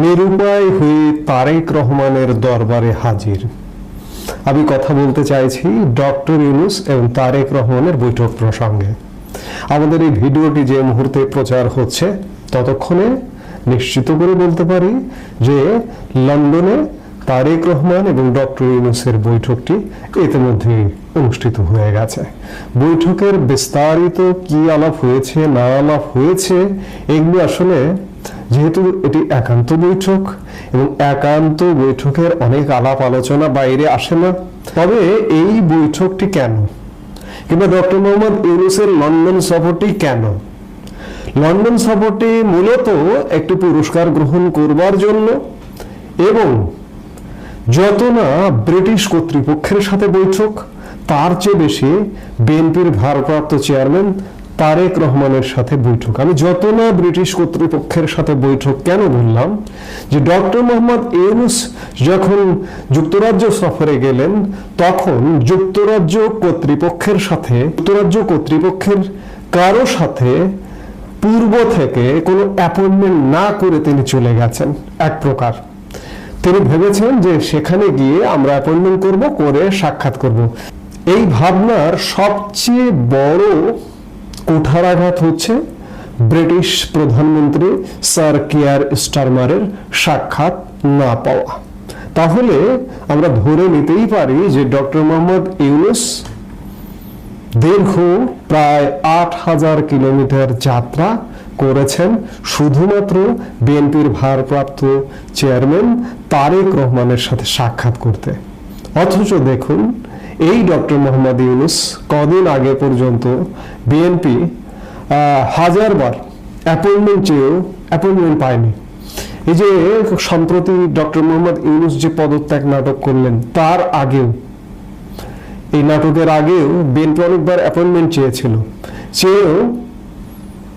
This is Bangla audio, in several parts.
নিরুপায় হয়ে তারেক রহমানের দরবারে হাজির। আমি কথা বলতে চাইছি ডক্টর ইউনুস এবং তারেক রহমানের বৈঠক প্রসঙ্গে। আমাদের এই ভিডিওটি যে মুহূর্তে প্রচার হচ্ছে, ততক্ষণে নিশ্চিত করে বলতে পারি যে লন্ডনে তারেক রহমান এবং ডক্টর ইউনুসের বৈঠকটি ইতিমধ্যে অনুষ্ঠিত হয়ে গেছে। বৈঠকের বিস্তারিত কি আলাপ হয়েছে, না আলাপ হয়েছে, এগুলো আসলে যেহেতু এটি একান্ত বৈঠক এবং একান্ত বৈঠকের অনেক আলাপ আলোচনা বাইরে আসে না, তবে এই বৈঠকটি কেন? কিংবা ডক্টর মোহাম্মদ ইউনুসের লন্ডন সফরটি কেন? লন্ডন সফরটি মূলত একটি পুরস্কার গ্রহণ করবার জন্য এবং যত না ব্রিটিশ কর্তৃপক্ষের সাথে বৈঠক তার চেয়ে বেশি বিএনপির ভারপ্রাপ্ত চেয়ারম্যান তারেক রহমানের সাথে বৈঠক। আমি যত না ব্রিটিশ কর্তৃপক্ষের সাথে বৈঠক কেন বললাম যে ডক্টর মোহাম্মদ ইউনুস যখন যুক্তরাজ্য সফরে গেলেন, তখন যুক্তরাজ্য কর্তৃপক্ষের সাথে, যুক্তরাজ্য কর্তৃপক্ষের কারও সাথে পূর্ব থেকে কোনো অ্যাপয়েন্টমেন্ট না করে তিনি চলে গেছেন, এক প্রকার। তিনি ভেবেছেন যে সেখানে গিয়ে আমরা অ্যাপয়েন্টমেন্ট করব, করে সাক্ষাৎ করব। এই ভাবনার সবচেয়ে বড় কুঠারাঘাত হচ্ছে ব্রিটিশ প্রধানমন্ত্রী স্যার কেয়ার স্টারমারের সাক্ষাৎ না পাওয়া। তাহলে আমরা ধরে নিতেই পারি যে ডক্টর মোহাম্মদ ইউনুস দীর্ঘ প্রায় আট হাজার কিলোমিটার যাত্রা করেছেন। শুধুমাত্র বিএনপির ভারপ্রাপ্ত চেয়ারম্যান তারেক রহমানের সাথে সাক্ষাৎ করতে। অথচ দেখুন এই ডক্টর মোহাম্মদ ইউনুস কদিন আগে পর্যন্ত বিএনপি হাজারবার অ্যাপয়েন্টমেন্ট চেয়েও অ্যাপয়েন্টমেন্ট পায়নি। এই যে সম্প্রতি ডক্টর মোহাম্মদ ইউনুস যে পদত্যাগ নাটক করলেন, তার আগেও, এই নাটকের আগেও বিএনপি অনেকবার অ্যাপয়েন্টমেন্ট চেয়েছিল, চেয়েও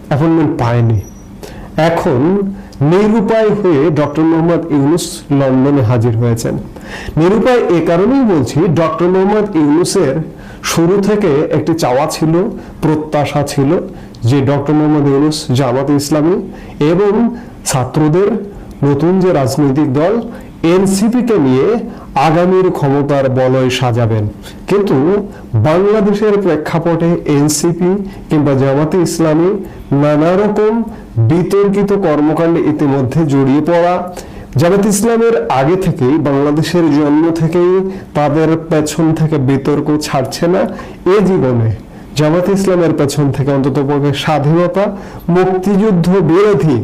অ্যাপয়েন্টমেন্ট পায়নি। এখন নিরুপায় হয়ে ডক্টর মোহাম্মদ ইউনুস লন্ডনে হাজির হয়েছেন। নিরুপায় এ কারণেই বলছি, ডক্টর মোহাম্মদ ইউনুসের শুরু থেকে একটি চাওয়া ছিল, প্রত্যাশা ছিল যে ডক্টর মোহাম্মদ ইউনুস জামাত ইসলামী এবং ছাত্রদের নতুন যে রাজনৈতিক দল এনসিপিকে নিয়ে আগামীর ক্ষমতার বলয় সাজাবেন। কিন্তু বাংলাদেশের প্রেক্ষাপটে এনসিপি কিংবা জামাতে ইসলামী নানা রকম বিতর্কিত কর্মকাণ্ডে ইতিমধ্যে জড়িয়ে পড়া। জামাত ইসলামের আগে থেকেই, বাংলাদেশের জন্ম থেকেই তাদের পেছন থেকে বিতর্ক ছাড়ছে না। এ জীবনে জামাত ইসলামের পেছন থেকে অন্তত পক্ষে স্বাধীনতা, মুক্তিযুদ্ধ বিরোধী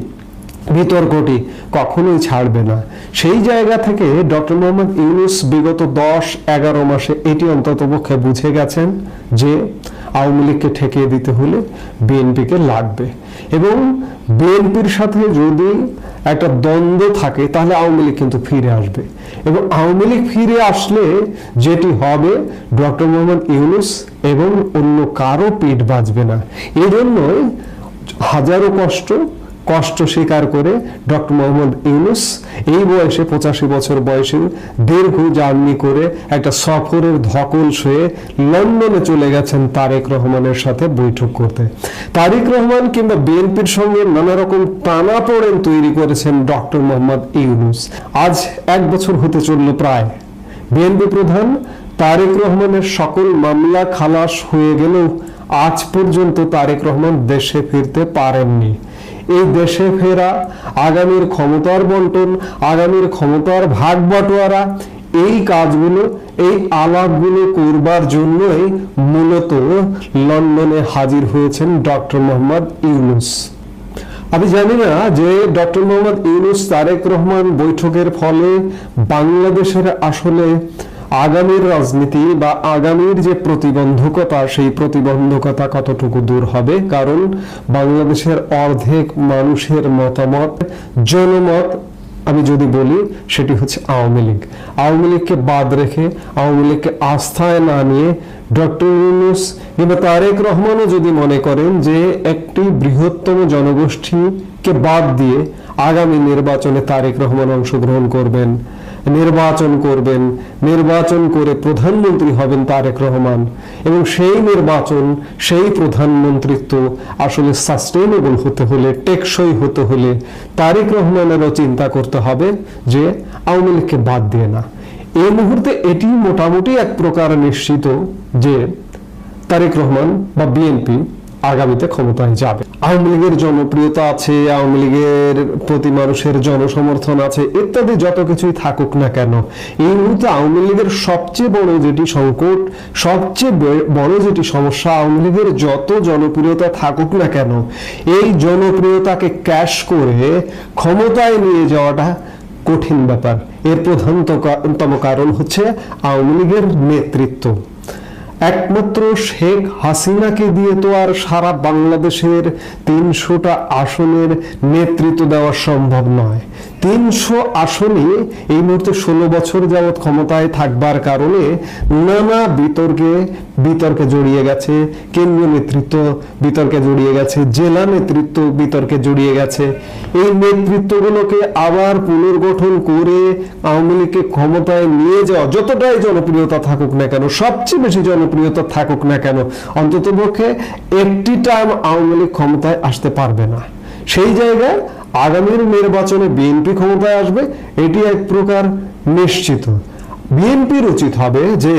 বিতর্কটি কখনোই ছাড়বে না। সেই জায়গা থেকে ডক্টর মোহাম্মদ ইউনুস বিগত দশ, এগারো মাসে এটি অন্তত পক্ষে বুঝে গেছেন যে আওয়ামী লীগকে ঠেকিয়ে দিতে হলে বিএনপিকে লাগবে। এবং বিএনপির সাথে যদি একটা দ্বন্দ্ব থাকে, তাহলে আওয়ামী লীগ কিন্তু ফিরে আসবে। এবং আওয়ামী লীগ ফিরে আসলে যেটি হবে, ডক্টর মোহাম্মদ ইউনুস এবং অন্য কারও পেট বাঁচবে না। এজন্যই হাজারো কষ্ট কষ্ট স্বীকার করে ডক্টর মোহাম্মদ ইউনুস এই বয়সে পঁচাশি বছর বয়সে দীর্ঘ জার্নি করে একটা সফরের ধকল সয়ে লন্ডনে চলে গেছেন তারেক রহমানের সাথে বৈঠক করতে। তারেক রহমান কিংবা বিএনপির সঙ্গে নানা রকম টানাপোড়েন তৈরি করেছেন ডক্টর মোহাম্মদ ইউনুস। আজ এক বছর হতে চলল প্রায়। বিএনপি প্রধান তারেক রহমানের সকল মামলা খালাস হয়ে গেলেও আজ পর্যন্ত তারেক রহমান দেশে ফিরতে পারেননি। এই দেশে ফেরা, আগামীর ক্ষমতার বন্টন, আগামীর ক্ষমতার ভাগ বাটোয়ারা, এই কাজগুলো, এই আলাপগুলো করবার জন্যই মূলত লন্ডনে হাজির হয়েছেন ডক্টর মোহাম্মদ ইউনুস। আমি জানি না যে ডক্টর মোহাম্মদ ইউনুস তারেক রহমান বৈঠকের ফলে বাংলাদেশের আসলে আগামীর রাজনীতি বা আগামীর যে প্রতিবন্ধকতা, সেই প্রতিবন্ধকতা কতটুকু দূর হবে? কারণ বাংলাদেশের অর্ধেক মানুষের মতামত, জনমত, আমি যদি বলি, সেটি হচ্ছে আওয়ামী লীগ। আওয়ামী লীগকে বাদ রেখে, আওয়ামী লীগকে আস্থায় না নিয়ে ডক্টর ইউনুস কিংবা তারেক রহমানও যদি মনে করেন যে একটি বৃহত্তম জনগোষ্ঠীকে বাদ দিয়ে আগামী নির্বাচনে তারেক রহমান অংশগ্রহণ করবেন নির্বাচন করবেন, নির্বাচন করে প্রধানমন্ত্রী হবেন তারেক রহমান। এবং সেই নির্বাচন, সেই প্রধানমন্ত্রিত্ব আসলে সাস্টেইনেবল হতে হলে, টেকসই হতে হলে তারেক রহমানেরও চিন্তা করতে হবে যে আওয়ামী লীগকে বাদ দিয়ে না। এই মুহূর্তে এটি মোটামুটি এক প্রকার নিশ্চিত যে তারেক রহমান বা বিএনপি আগামীতে ক্ষমতায় যাবে। আওয়ামী লীগের জনপ্রিয়তা আছে, আওয়ামী লীগের প্রতি মানুষের জনসমর্থন আছে, ইত্যাদি যত কিছুই থাকুক না কেন, এই মুহূর্তে আওয়ামী লীগের সবচেয়ে বড় যেটি সংকট, সবচেয়ে বড় যেটি সমস্যা আওয়ামী লীগের যত জনপ্রিয়তা থাকুক না কেন, এই জনপ্রিয়তাকে ক্যাশ করে ক্ষমতায় নিয়ে যাওয়াটা কঠিন ব্যাপার। এর প্রধানতম কারণ হচ্ছে আওয়ামী লীগের নেতৃত্ব। একমাত্র শেখ হাসিনাকে দিয়ে তো আর সারা বাংলাদেশের তিনশোটা আসনের নেতৃত্ব দেওয়া সম্ভব নয়। তিনশো আসনে এই মুহূর্তে ষোলো বছর যাবৎ ক্ষমতায় থাকবার কারণে নানা বিতর্কে বিতর্কে জড়িয়ে গেছে, কেন্দ্রীয় নেতৃত্ব বিতর্কে জড়িয়ে গেছে, জেলা নেতৃত্ব বিতর্কে জড়িয়ে গেছে। এই নেতৃত্বগুলোকে আবার পুনর্গঠন করে আওয়ামী লীগকে ক্ষমতায় নিয়ে যাওয়া, যতটাই জনপ্রিয়তা থাকুক না কেন, সবচেয়ে বেশি জনপ্রিয়তা থাকুক না কেন অন্তত পক্ষে একটি টাইম আওয়ামী লীগ ক্ষমতায় আসতে পারবে না। সেই জায়গায় আগামীর নির্বাচনে বিএনপি ক্ষমতায় আসবে, এটি এক প্রকার নিশ্চিত। বিএনপির উচিত হবে যে,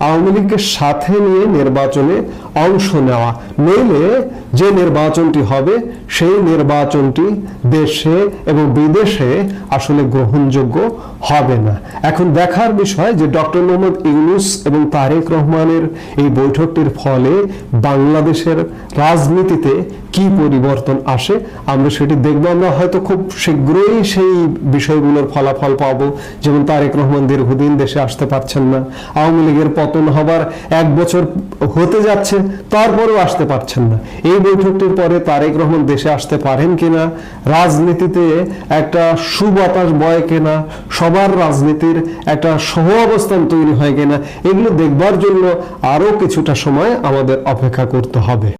আওয়ামী লীগকে সাথে নিয়ে নির্বাচনে অংশ নেওয়া। নইলে যে নির্বাচনটি হবে সেই নির্বাচনটি দেশে এবং বিদেশে আসলে গ্রহণযোগ্য হবে না। এখন দেখার বিষয় যে ডক্টর মোহাম্মদ ইউনুস এবং তারেক রহমানের এই বৈঠকটির ফলে বাংলাদেশের রাজনীতিতে কি পরিবর্তন আসে, আমরা সেটি দেখব। আমরা হয়তো খুব শীঘ্রই সেই বিষয়গুলোর ফলাফল পাবো। যেমন তারেক রহমান দীর্ঘদিন দেশে আসতে পারছেন না, আওয়ামী লীগের পতন হবার এক বছর হতে যাচ্ছে, তারপরেও আসতে পারছেন না। এই বৈঠকটির পরে তারেক রহমান দেশে আসতে পারেন কিনা, রাজনীতিতে একটা সুবাতাস বয় কিনা, সবার রাজনীতির একটা সহ অবস্থান তৈরি হয় কিনা, এগুলো দেখবার জন্য আরও কিছুটা সময় আমাদের অপেক্ষা করতে হবে।